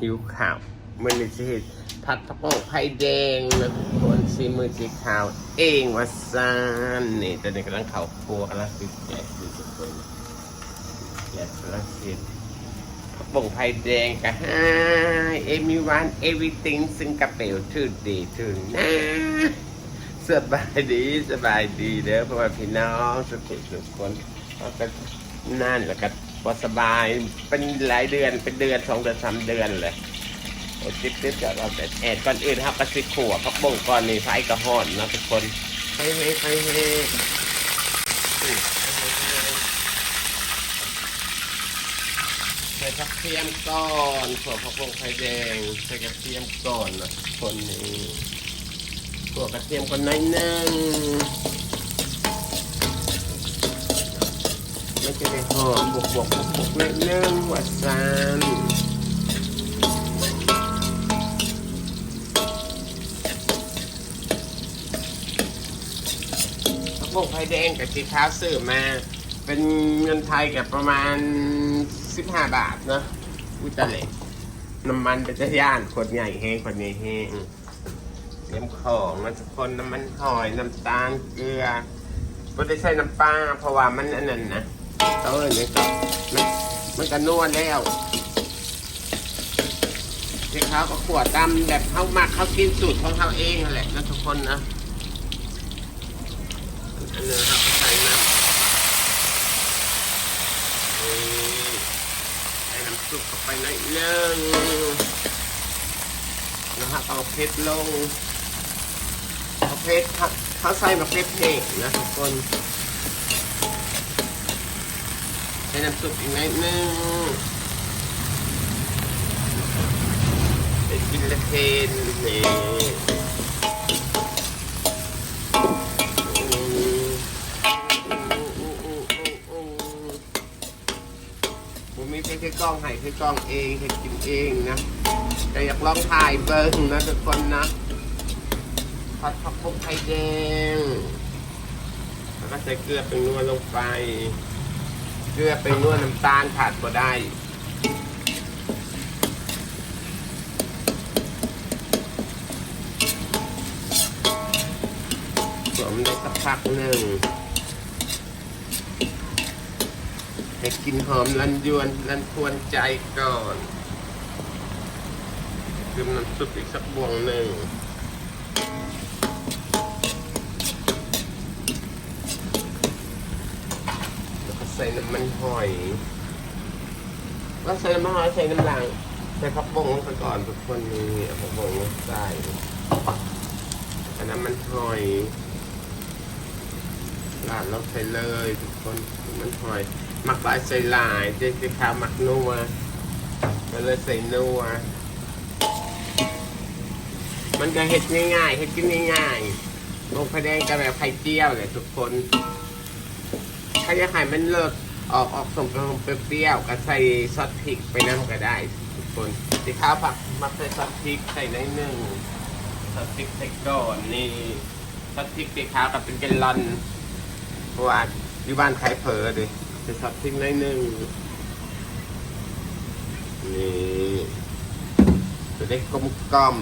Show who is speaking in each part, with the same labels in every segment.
Speaker 1: หิวขาวมันนี่สิเฮ็ดผัดผักโขมไข่แดงนะทุกคนซีมือสีขาว เองว่าซานนี่ตอนนี้กำลังเข่าครัวกำลังติดแกะอยู่ทุกคนแกะกำลังเห็นผักโขมไข่แดงก็ให้เอมิวันเอวิติงซึ่งกระเป๋าถือดีถือนะสบายดีสบายดีเด้อเพราะว่าพี่น้องสุขสุขคนเขาก็นั่นแหละก็ พอสบายเป็นหลายเดือนเป็นเดือนสองเดือนสามเดือนเลยโอ้ติ๊บติ๊บเดี๋ยวเราแต่แอดก่อนอื่นครับกระสิขัวพักบ่งก่อนนี่ไฟกระหอนนะทุกคนเฮ้ยเฮ้ยเฮใส่ผักเทียมก่อนขัวผักบ่งไฟแดงใส่กระเทียมก่อนนะทุกคนนี่ขัวกระเทียมก่อนหน้อยนึงไม่ จะได้หอมบวกบวกบวกบวกหน้อหนึงหวานซานผักบุ้งไฟแดงกับสีขาวซื้อมา เป็นเงินไทยกับประมาณ 15 บาทเนะอุยตะเล็กน้ำมันเป็นจะย่านขวดใหญ่แห้งขวดใหญ่แห้งเตรียมของนะทุกคนน้ำมันหอยน้ำตาลเกลือไม่ได้ใส่น้ำปลาเพราะว่ามันอันนั้นนะ เออเนี่ยก็มันมันก็นวดแล้วที่เขาก็ขวดดำแบบเขามักเขากินสูตรของเขาเองนั่นแหละนะทุกคนนะอันนี้ครับใส่น้ำนี่ใส่น้ำซุปเข้าไปหน่อยหนึงนะครับเอาเพชรลงเอาเพชรครับเขาใส่มาเพชรเพกนะทุกคนใส่ น้ำซุปอีกน่อยหนึงไปกินละเทนนี่ผมมีเพชรกล้องให้เพชรกล้องเองเพชรกินเองนะ แต่อยากลองถ่ายเบิ้งนะทุกคนนะผัดผักบุ้งไข่แดงแล้วก็ใส่เกลือเป็นนัวลงไป ลือเป็นวลน้ำตาลขาดบ่ได้สวมได้สักพักหนึ่งให้กลินหอมรันยวนรันควรใจก่อนดื่มน้ำซุปอีกสักบวงหนึ่ง ส่น้ำมันหอยว่ใส่น้ำมันหอยใส่น้ำหลังใส่ผักบงลงไปก่อนทุกคนนี่เอาผักบงลงใส่อันน้ำมันหอยราดลงไปเลยทุกคนน้ำมันหอยหมักหลายใส่หลายเจ๊สีขาวหมักนัวก็เลยใส่นัวมันก็เห็ดง่ายๆเห็ดกินง่ายๆลงไฟแดงกับแบบไข่เจียวเลยทุกคน ถ้าอยากให้มันเลิศออกออกสมเปรี้ยวๆก็ใส่ซอสพริกไปน้ำก็ได้ทุกคนสีข้าวผักมักใส่ซอสพริกใส่ในอยหนึ่งซอสพริกใส่ก่อนนี่ซอสพริกสีขาวกับเป็นแกลลอนเพราะว่าอยู่บ้านขายเผลอดิจะสับทิ้งได้หนึ่งนี่จะได้กลมกล่อม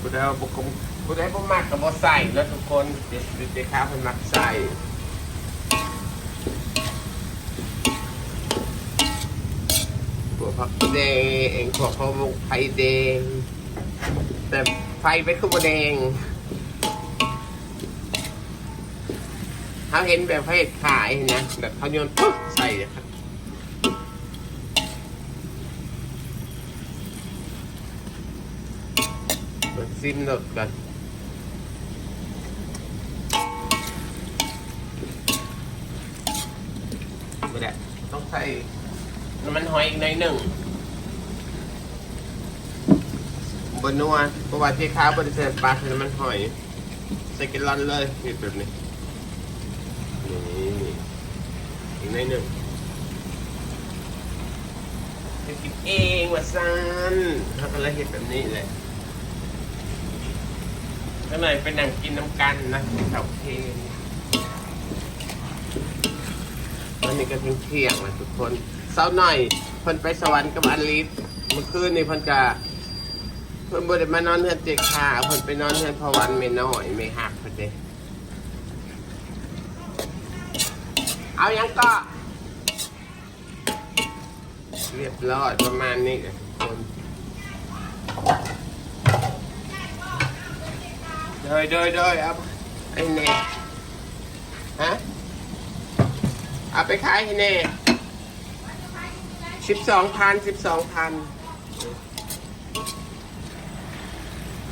Speaker 1: ผู้ใดว่าบ่กลมผู้ใดบ่มักกับบ่ใส่แล้วทุกคนเด็ดเด็ดเด็ดข้าวเป็นมักใส่ ผักแดงเองพวกเขาบอกไฟแดง แต่ไฟเป็นขบแดงเขาเห็นแบบเขาเห็นขายนะแบบเขาโยนปุ๊บใส่ครับซิมหนดก่อนไม่ได้ต้องใส่ น้ำมันหอยอีกหน่อยหนึ่งบนนัวเพราะว่าที่ค้าวบริเวณปลาใส่น้ำมันหอยใส่กินร้อนเลยนี่แบบนี้นี่อีกในหนึ่งจะกินเองว่าซันเขาก็เลยเห็นแบบนี้แหละก็เลยไปนั่งกินน้ำกันนะแถวเพลงวันนี้ก็เที่ยงๆนะทุกคน เศร้าหน่อยเพิ่นไปสวรรค์กับอลิสเมื่อคืนนี่เพิ่นกะเพิ่นบ่ได้มานอนเฮือนเจ๊ขาเพิ่นไปนอนเฮือนพอวันไม่น้อยไม่หักเพิ่นเด้เอายังก็ เรียบร้อยประมาณนี้คนเดยเดยเดยเอาไอ้เน่ฮะเอาไปขายให้เน่ สิบสองพันสิบสองพัน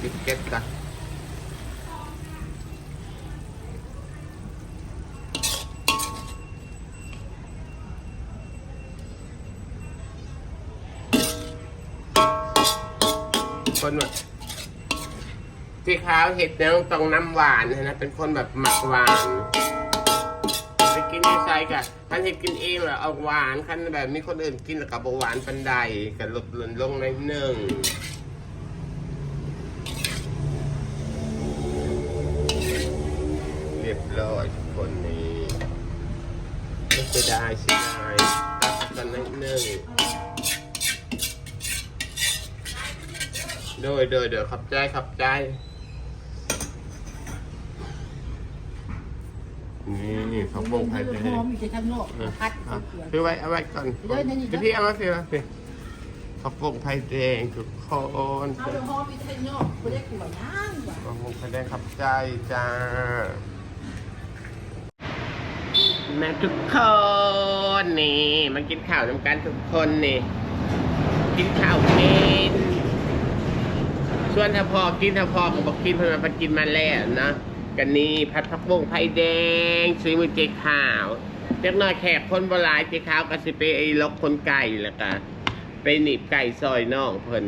Speaker 1: บิสเก็ตกันคนแบบที่ขาวเห็ดเนี่ยต้องน้ำหวานนะเป็นคนแบบหมักหวาน ไปกินในไซกะ คันเห็ดกินเองเหรอเอาหวานคันแบบมีคนอื่นกินแล้วกับหวานปันใดกับหลบหล่นลงในหนึ่งเรียบร้อยทุกคนนี่ไม่เสียดายเสียดายตักกันนิดหนึ่งโดยโดยเดี๋ยวขับใจขับใจ นี่ผักบงไผ่แด
Speaker 2: หอม
Speaker 1: ง
Speaker 2: อยู่ที่ข้างนอก
Speaker 1: อะ
Speaker 2: พัด
Speaker 1: อะ
Speaker 2: เกลือ
Speaker 1: ซื้อไว้เอาไว้ก่อน
Speaker 2: เดี๋ยวนั่นนี่
Speaker 1: เดี๋ยวพี่เอามาสิมาสิผักบงไผ่แดงทุกคน
Speaker 2: เอาเดี๋ยวหอมอยู่ที่ข้างนอกไม่ได้กลัวย่างว่ะ
Speaker 1: ผักบงไผ่แดงขับใจจ้าแม่ทุกคนนี่มากินข้าวน้ำกันทุกคนนี่ กินข้าวเป็นส่วนถ้าพอกินถ้าพอก็บอกกินเพราะมันไปกินมาแล้วนะ กันนี่ผัดผักบงไผ่แดงซื้อมือเจ๊ขาวเล็กน้อยแขกคนโบราณเจ๊ขาวก็สิไปไอ้ลกคนไก่แล้วก็ไปหนีบไก่ซอยน่องเพิ่น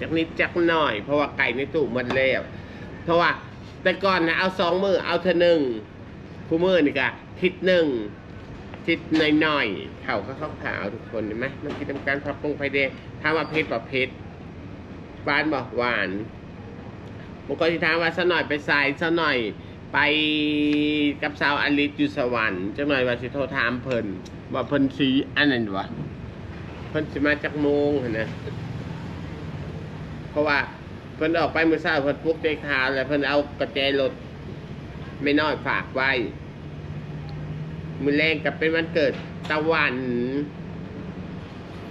Speaker 1: จากนิดจักหน่อย เพราะว่าไก่ในตู้มันแล้วเพราะว่าแต่ก่อนนะเอาสองมือเอาเธอหนึ่งคู่มือนี่กะทิศหนึ่งทิศหน่อยๆเข่าก็ขาวๆทุกคนเห็นไหมมันกินทำการผักบงไผ่แดงถามว่าเผ็ดบ่เผ็ดหวานบอกหวาน บางคนที่ถามว่าสหน่อยไปสายสหน่อยไปกับสาวอลิสอยู่สวรรค์จังหน่อยว่าสิโทรถามเพิ่นว่าเพิ่นสีอันนั้นวะเพิ่นสิมาจากโมงหั่นนะเพราะว่าเพิ่นออกไปเมื่อเช้าเพิ่นปลุกเด็กขาวแล้วเพิ่นเอากระแจรถไม่น้อยฝากไว้ มือแรงกับเป็นวันเกิดตะวัน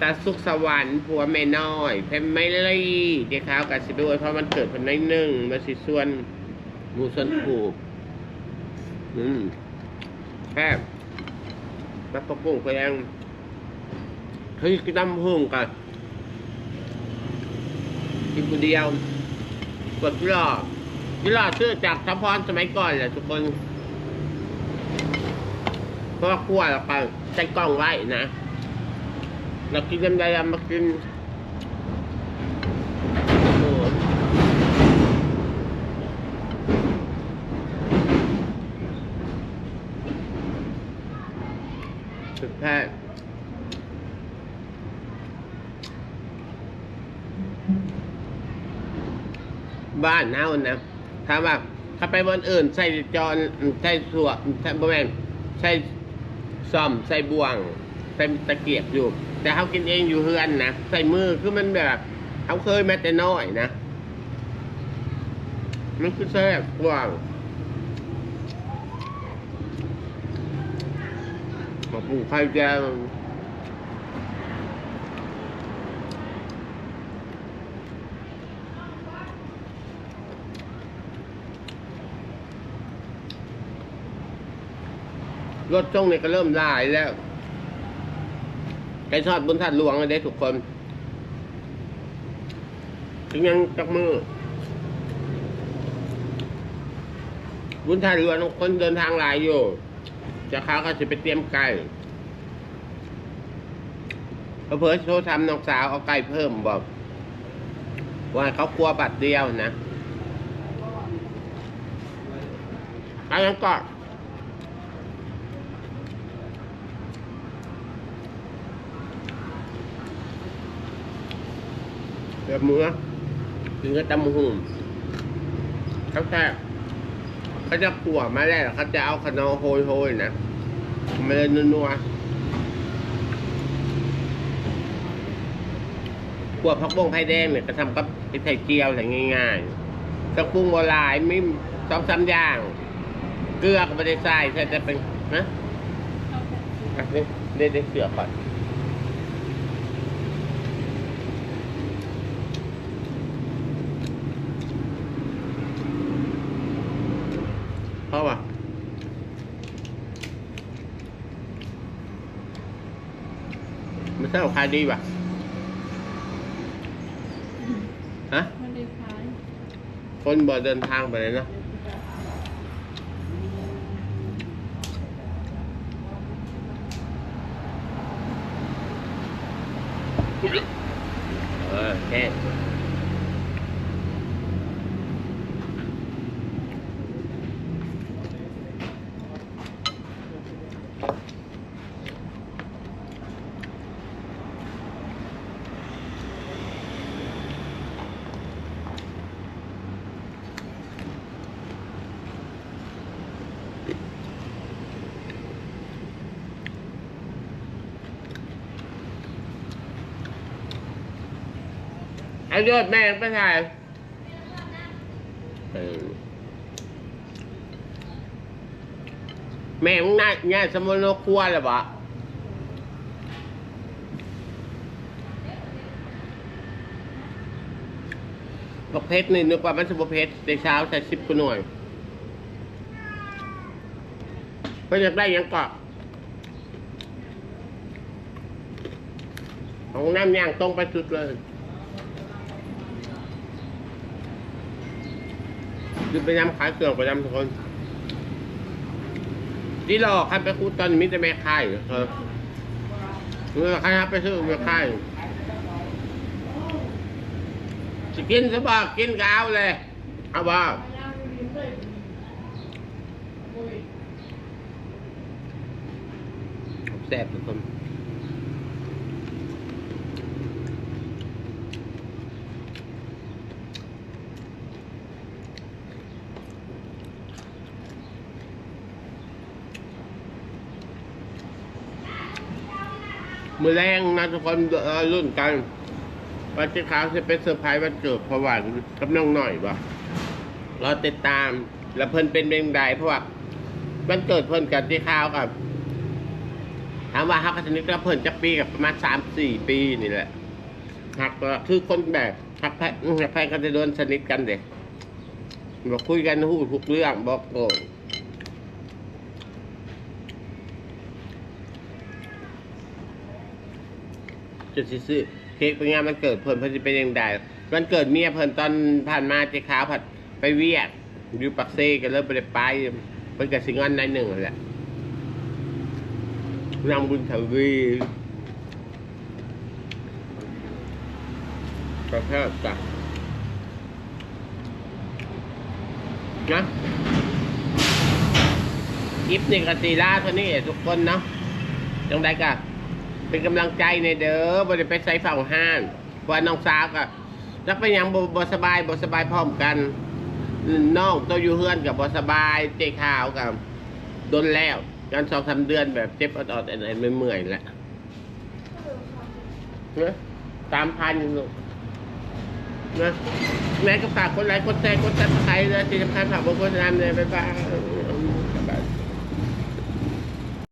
Speaker 1: ตาสุขสวรรค์ผัวแม่น้อย เพมไม่เลยเดี๋ยวข้าวกันสิด้วยเพราะมันเกิดคนในหนึ่งมาสิส่วนหมูส่วนผูกอืมแค่แล้วปะปุ้งก็ยังเฮ้ยกินน้ำหุ่งกันกินคนเดียวกดพี่หลอดพี่หลอดชื่อจากทัพพรสมัยก่อนแหละทุกคนเพราะว่าคั่วแล้วก็ใส่กล้องไว้นะ เรากินกันได้มากินโอ้โหสุดแท้บ้านเฮานะถามว่าถ้าไปบนอื่นใส่จอนใส่สวใส่บะแมนใส่ซ่อมใส่บ่วง ใส่ตะเกียบอยู่ แต่เขากินเองอยู่เฮือนนะใส่มือคือมันแบบเขาเคยแม้แต่น้อยนะมันคือแซ่บกว่างมาปลูกไข่แจวรถช่วงนี้ก็เริ่มลายแล้ว ไก่ทอดบนถาดหลวงเลยได้ทุกคน ถึงยังจักมือบุญทาเรือน้องคนเดินทางหลายอยู่จะค้าก็จะไปเตรียมไก่เพื่อโชว์ทำน้องสาวเอาไก่เพิ่มบอกว่าเขากลัวบัตรเดียวนะอันนั้นก็ เดือมือถึงก็ตำหุ่มเขาแค่เขาจะขั่วมาแล้วเขาจะเอาขนอโหยๆนะมันเลยนัวๆพวกผักบงไผ่แดงเนี่ยก็ทำกับไอ้ไข่เจียวอะไรง่ายๆเครื่องปรุงโบราณมีสองสามอย่าง เกลือก็ไม่ได้ใส่ใส่แต่เป็นนะอะนี่ได้ได้เสือก่อน เพราะว่าไม่ใช่ของใครดีป่ะฮะ
Speaker 2: ไม่ได้ขาย
Speaker 1: คนบ่ เดินทางไปเลยเนาะเออแค่เอายอดแม่งไปถ่ายเออแม่งน่าง่ยสมุนโลครัวเลยปะบอกเพชรนี่นึกว่ามันสมเพชรในเช้าใส่สิบกว่าหน่วยเพื่อยากได้ยังเกาะของน้ำย่างตรงไปสุดเลย คือไปยำขายเครื่องไปยำทุกคนที่หลอใครไปคูตอนมิจะแม่ค่ายเออเมื่อใครครับไปซื้อแม่ค่ายจะกินสบากินกเอาเลยเอาบ่าแซ่บทุกคน มือแรงนะทุกคนรุ่นกันวันที่เขาจะเป็นเซอร์ไพรส์วันเกิดพระหวานกับน้องหน่อยบ่รอติดตาม แล้วเพิ่นเป็นเบงใดเพราะว่าวันเกิดเพิ่นกับที่ข้าวกับถามว่าฮักกันนิดก็เพิ่นจะปีกับประมาณสามสี่ปีนี่แหละหักก็คือคนแบบหักแพ้หักแพ้ก็จะโดนสนิทกันเด็กบอกคุยกันหูทุกเรื่องบอกโอ้ จุดสิซื้อเค้กเป็นงานมันเกิดเพิ่นเพิ่นจะเป็นยังไงวันเกิดเมียเพิ่นตอนผ่านมาเจ๊ขาวผัดไปเวียดอยู่ปักเซ่กันเริ่มไปได้ไปเพิ่นกับสิงอนในหนึ่งแหละนางบุญทวีก็แค่จ้ะนะคลิปนี่กตีล่าเท่านี้ทุกคนเนาะจังไดกะ เป็นกำลังใจในเด้อบริไปใส่ฝั่งห้านว่าน้องสาวก็จะไปยังบบสบายบสบายพร้อมกันน้องตัวอยู่เฮือนกับบสบายเจ๊ขาวกับโดนแล้วกันสองสามเดือนแบบเจ็บอดๆอันๆเมื่อยๆแหละนะตามพันลูกนะแม่ก็ฝากคนไลค์กดแชร์กดซับสไครต์นะที่สำคัญฝากบอกโฆษณาเลยบ๊ายบาย